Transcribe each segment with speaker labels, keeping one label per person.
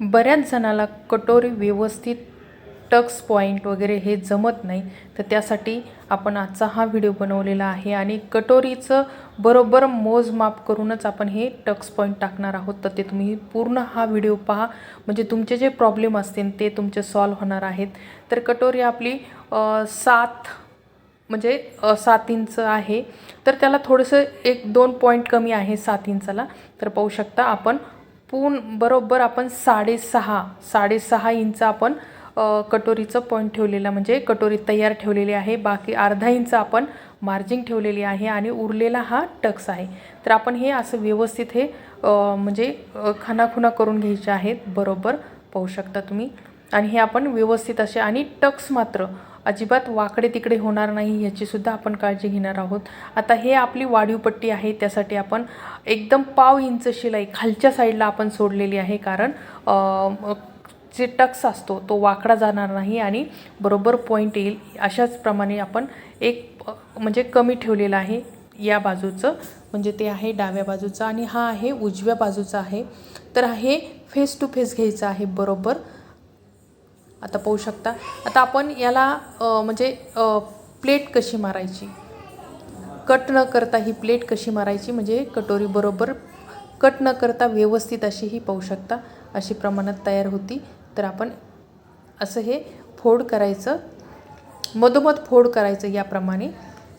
Speaker 1: बऱ्याच जणाला कटोरी व्यवस्थित टक्स पॉईंट वगैरे हे जमत नाही तर त्यासाठी आपण आजचा हा व्हिडिओ बनवलेला आहे आणि कटोरीचं बरोबर मोजमाप करूनच आपण हे टक्स पॉईंट टाकणार आहोत. तर ते तुम्ही पूर्ण हा व्हिडिओ पहा. म्हणजे तुमचे जे प्रॉब्लेम असतील ते तुमचे सॉल्व्ह होणार आहेत. तर कटोरी आपली सात म्हणजे सात इंच आहे. तर त्याला थोडंसं एक दोन पॉईंट कमी आहे सात इंचाला. तर पाहू शकता आपण पूर्ण बरोबर आपण साडेसहा साडेसहा इंच आपण कटोरीचं पॉईंट ठेवलेलं म्हणजे कटोरी तयार ठेवलेली आहे. बाकी अर्धा इंच आपण मार्जिंग ठेवलेली आहे आणि उरलेला हा टक्स आहे. तर आपण हे असं व्यवस्थित हे म्हणजे अ, खानाखुना करून घ्यायचे आहेत. बरोबर पाहू शकता तुम्ही. आणि हे आपण व्यवस्थित असे आणि टक्स मात्र अजिबात वाकडे तिकडे होणार नाही ह्याचीसुद्धा आपण काळजी घेणार आहोत. आता हे आपली वाढीव पट्टी आहे त्यासाठी आपण एकदम पाव इंच शिलाई खालच्या साईडला आपण सोडलेली आहे कारण जे टक्स असतो तो वाकडा जाणार नाही आणि बरोबर पॉईंट येईल. अशाच प्रमाणे आपण एक म्हणजे कमी ठेवलेलं आहे या बाजूचं म्हणजे ते आहे डाव्या बाजूचं आणि हा आहे उजव्या बाजूचा आहे. तर हे फेस टू फेस घ्यायचं आहे बरोबर. आता पाहू शकता. आता आपण याला म्हणजे प्लेट कशी मारायची? कट न करता ही प्लेट कशी मारायची? म्हणजे कटोरी बरोबर कट न करता व्यवस्थित अशी ही पाहू शकता. अशी प्रमाणात तयार होती. तर आपण असं हे फोड करायचं. मधोमध फोड करायचं याप्रमाणे.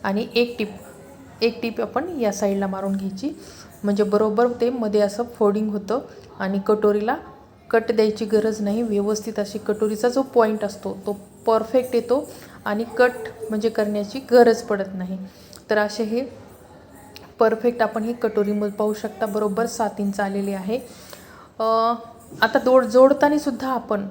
Speaker 1: आणि एक टीप एक टीप आपण या साईडला मारून घ्यायची. म्हणजे बरोबर ते मध्ये असं फोडिंग होतं. आणि कटोरीला कट द्यायची गरज नाही. व्यवस्थित अशी कटोरीचा जो पॉईंट असतो तो परफेक्ट येतो आणि कट म्हणजे करण्याची गरज पडत नाही. तर असे हे परफेक्ट आपण ही कटोरीमध्ये पाहू शकता. बरोबर सात इंच आलेली आहे. आता दोड जोडताना सुद्धा आपण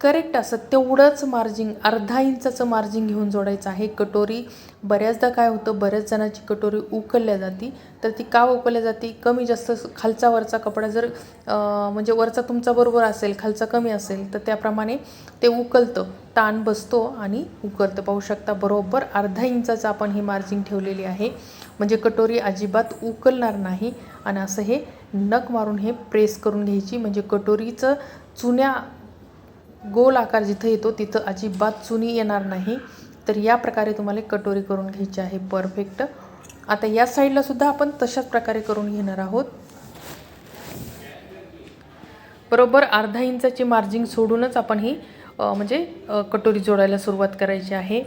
Speaker 1: करेक्ट असं तेवढंच मार्जिंग अर्धा इंचाचं मार्जिंग घेऊन जोडायचं आहे. कटोरी बऱ्याचदा काय होतं बऱ्याच जणांची कटोरी उकलल्या जाती. तर ती का उकलल्या जाते? कमी जास्त खालचा वरचा कपडा जर म्हणजे वरचा तुमचा बरोबर असेल खालचा कमी असेल तर त्याप्रमाणे ते उकलतं ताण बसतो आणि उकलतं पाहू शकता बरोबर अर्धा इंचाचं आपण हे मार्जिंग ठेवलेली आहे. म्हणजे कटोरी अजिबात उकलणार नाही. आणि असं हे नख मारून हे प्रेस करून घ्यायची. म्हणजे कटोरीचं चुन्या गोल आकार जिथं येतो तिथं अजिबात चुनी येणार नाही. तर या प्रकारे तुम्हाला कटोरी करून घ्यायची आहे. परफेक्ट आता या साईडला सुद्धा आपण तशाच प्रकारे करून घेणार आहोत. बरोबर अर्धा इंचाची मार्जिंग सोडूनच आपण ही म्हणजे कटोरी जोडायला सुरुवात करायची आहे.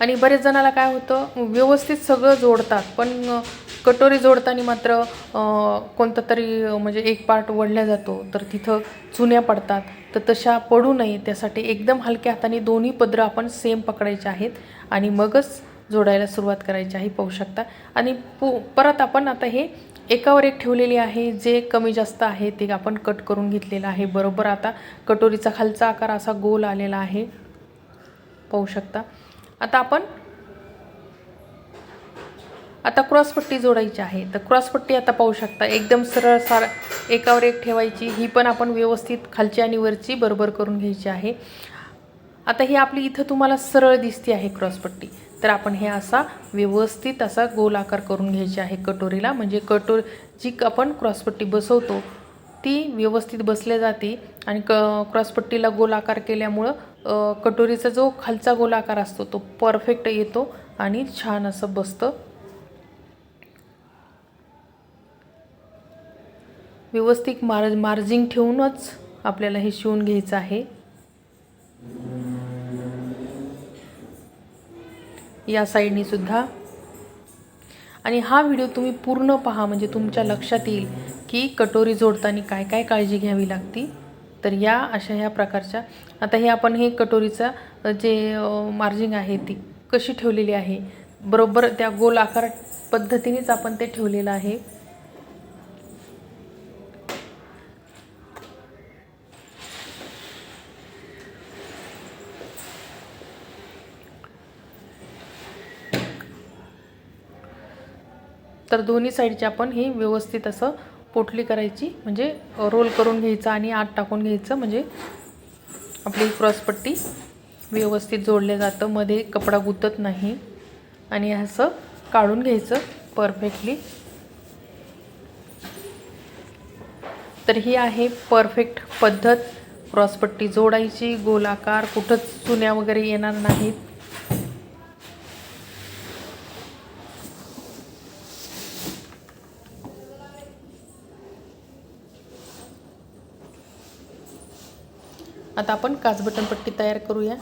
Speaker 1: आणि बरेच जणाला काय होतं व्यवस्थित सगळं जोडतात पण कटोरी जोडताना मात्र कोणता तरी म्हणजे एक पार्ट वळल्या जातो तर तिथं चुन्या पडतात. तर तशा पडू नये त्यासाठी एकदम हलक्या हाताने दोन्ही पदरं आपण सेम पकडायचे आहेत आणि मगच जोडायला सुरुवात करायची आहे पाहू शकता. आणि पु परत आपण आता हे एकावर एक ठेवलेली आहे जे कमी जास्त आहे ते आपण कट करून घेतलेलं आहे. बरोबर आता कटोरीचा खालचा आकार असा गोल आलेला आहे. पाहू शकता. आता आपण आता क्रॉसपट्टी जोडायची आहे. तर क्रॉसपट्टी आता पाहू शकता एकदम सरळ सार एकावर एक ठेवायची ही पण आपण व्यवस्थित खालची आणि वरची बरोबर करून घ्यायची आहे. आता ही आपली इथं तुम्हाला सरळ दिसते आहे क्रॉसपट्टी. तर आपण हे असा व्यवस्थित असा गोल आकार करून घ्यायची आहे कटोरीला. म्हणजे कटोर जी आपण क्रॉसपट्टी बसवतो ती व्यवस्थित बसल्या जाते आणि क क्रॉसपट्टीला गोल आकार केल्यामुळं कटोरीचा जो खालचा गोल आकार असतो तो परफेक्ट येतो आणि छान असं बसतं. व्यवस्थित मार मार्जिंग ठेवूनच आपल्याला हे शिवून घ्यायचं आहे. या साईडनी सुद्धा. आणि हा व्हिडिओ तुम्ही पूर्ण पहा म्हणजे तुमच्या लक्षात येईल की कटोरी जोडताना काय काय काळजी घ्यावी लागती. तर या अशा ह्या प्रकारच्या. आता हे आपण हे कटोरीचा जे मार्जिंग आहे ती कशी ठेवलेली आहे? बरोबर त्या गोल आकार पद्धतीनेच आपण ते ठेवलेलं आहे. तर दोन्ही साईडची आपण ही व्यवस्थित असं पोटली करायची म्हणजे रोल करून घ्यायचं आणि आत टाकून घ्यायचं म्हणजे आपली क्रॉसपट्टी व्यवस्थित जोडलं जातं मध्ये कपडा गुतत नाही आणि असं काढून घ्यायचं परफेक्टली. तर ही आहे परफेक्ट पद्धत. क्रॉसपट्टी जोडायची गोलाकार कुठंच चुन्या वगैरे येणार नाहीत. आता आपण काचबटन पट्टी तयार करूया.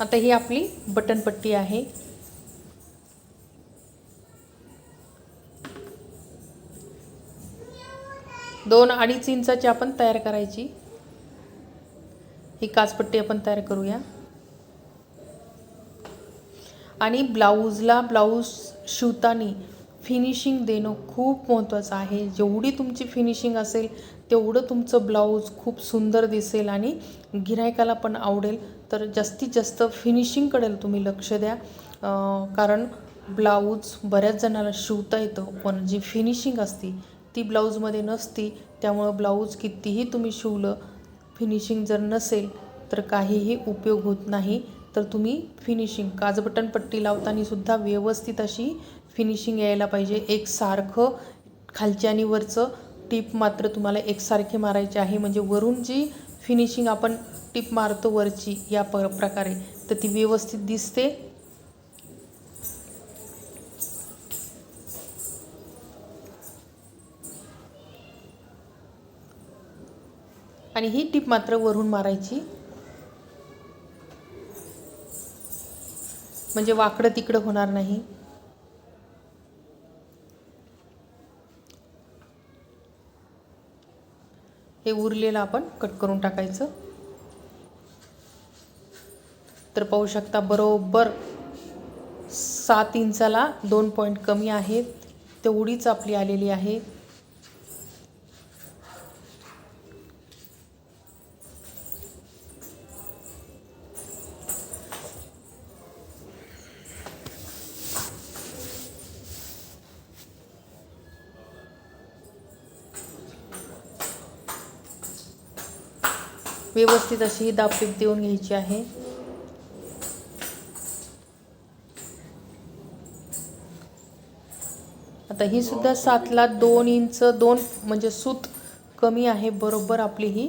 Speaker 1: आता ही आपली बटन पट्टी आहे. दोन अडीच इंचाची आपण तयार करायची. ही काचपट्टी आपण तयार करूया. आणि ब्लाऊजला ब्लाऊज शिवताना फिनिशिंग देणं खूप महत्त्वाचं आहे. जेवढी तुमची फिनिशिंग असेल तेवढं तुमचं ब्लाऊज खूप सुंदर दिसेल आणि गिरायकाला पण आवडेल. तर जास्तीत जास्त फिनिशिंगकडे तुम्ही लक्ष द्या. कारण ब्लाऊज बऱ्याच जणांना शिवता येतं पण जी फिनिशिंग असती ती ब्लाऊजमध्ये नसती त्यामुळं ब्लाऊज कितीही तुम्ही शिवलं फिनिशिंग जर नसेल तर काहीही उपयोग होत नाही. तर तुम्ही फिनिशिंग काजबटन पट्टी लावताना सुद्धा व्यवस्थित अशी फिनिशिंग यायला पाहिजे. एकसारखं खालच्या आणि वरचं टीप मात्र तुम्हाला एकसारखे मारायचे आहे. म्हणजे वरून जी फिनिशिंग आपण टीप मारतो वरची या प प्रकारे तर ती व्यवस्थित दिसते. आणि ही टीप मात्र वरून मारायची. म्हणजे वाकडं तिकडं होणार नाही. हे उरलेलं आपण कट करून टाकायचं. तर पाहू शकता बरोबर सात इंचाला दोन पॉईंट कमी आहेत. तेवढीच आपली आलेली आहे. व्यवस्थित अशी ही दाबटीप देऊन घ्यायची आहे. आता ही सुद्धा सातला दोन इंच दोन म्हणजे सूत कमी आहे बरोबर आपली ही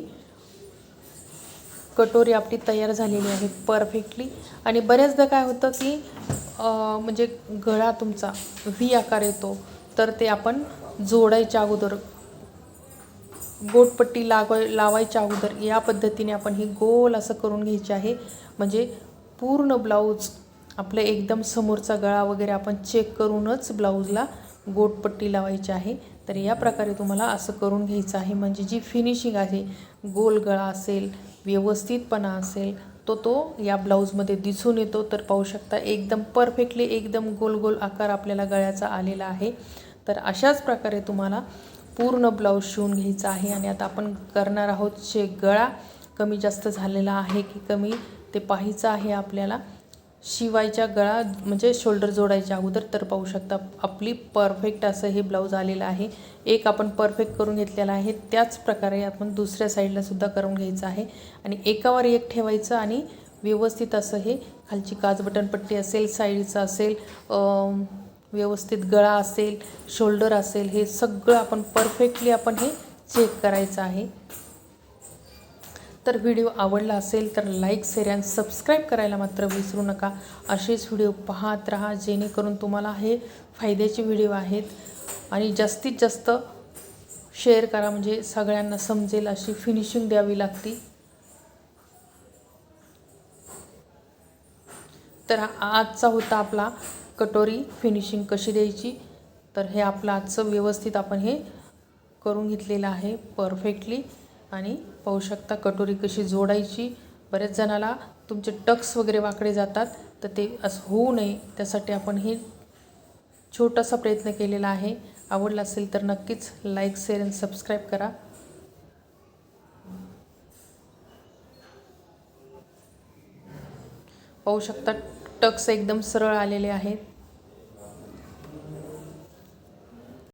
Speaker 1: कटोरी आपली तयार झालेली आहे परफेक्टली. आणि बऱ्याचदा काय होतं की म्हणजे गळा तुमचा व्ही आकार येतो तर ते आपण जोडायच्या अगोदर गोटपट्टी लागवाय लावायच्या अगोदर या पद्धतीने आपण ही गोल असं करून घ्यायची आहे. म्हणजे पूर्ण ब्लाऊज आपलं एकदम समोरचा गळा वगैरे आपण चेक करूनच ब्लाऊजला गोटपट्टी लावायची आहे. तर या प्रकारे तुम्हाला असं करून घ्यायचं आहे. म्हणजे जी फिनिशिंग आहे गोल गळा असेल व्यवस्थितपणा असेल तो तो या ब्लाऊजमध्ये दिसून येतो. तर पाहू शकता एकदम परफेक्टली एकदम गोल गोल आकार आपल्याला गळ्याचा आलेला आहे. तर अशाच प्रकारे तुम्हाला पूर्ण ब्लाऊज शिवून घ्यायचा आहे आणि आता आपण करणार आहोत शे गळा कमी जास्त झालेला आहे की कमी ते पाहायचं आहे आपल्याला. शिवायच्या गळा म्हणजे शोल्डर जोडायच्या अगोदर तर पाहू शकता आपली परफेक्ट असं हे ब्लाऊज आलेलं आहे. एक आपण परफेक्ट करून घेतलेला आहे त्याच प्रकारे आपण दुसऱ्या साईडला सुद्धा करून घ्यायचं आहे. आणि एकावर एक ठेवायचं आणि व्यवस्थित असं हे खालची काच बटनपट्टी असेल साईडचं असेल व्यवस्थित गळा असेल शोल्डर असेल हे सगळं आपण परफेक्टली आपण हे चेक करायचं आहे. तर व्हिडिओ आवडला असेल तर लाईक शेअर अँड सबस्क्राईब करायला मात्र विसरू नका. असेच व्हिडिओ पाहत राहा जेणेकरून तुम्हाला हे फायद्याचे व्हिडिओ आहेत. आणि जास्तीत जास्त शेअर करा म्हणजे सगळ्यांना समजेल अशी फिनिशिंग द्यावी लागते. तर आजचा होता आपला कटोरी फिनिशिंग कशी द्यायची? तर हे आपलं आजचं व्यवस्थित आपण हे करून घेतलेलं आहे परफेक्टली आणि पाहू शकता कटोरी कशी जोडायची. बऱ्याच जणाला तुमचे टक्स वगैरे वाकडे जातात तर ते असं होऊ नये. त्यासाठी आपण हे छोटासा प्रयत्न केलेला आहे. आवडला असेल तर नक्कीच लाईक शेअर आणि सबस्क्राईब करा. पाहू शकता टक्स एकदम सरळ आलेले आहेत.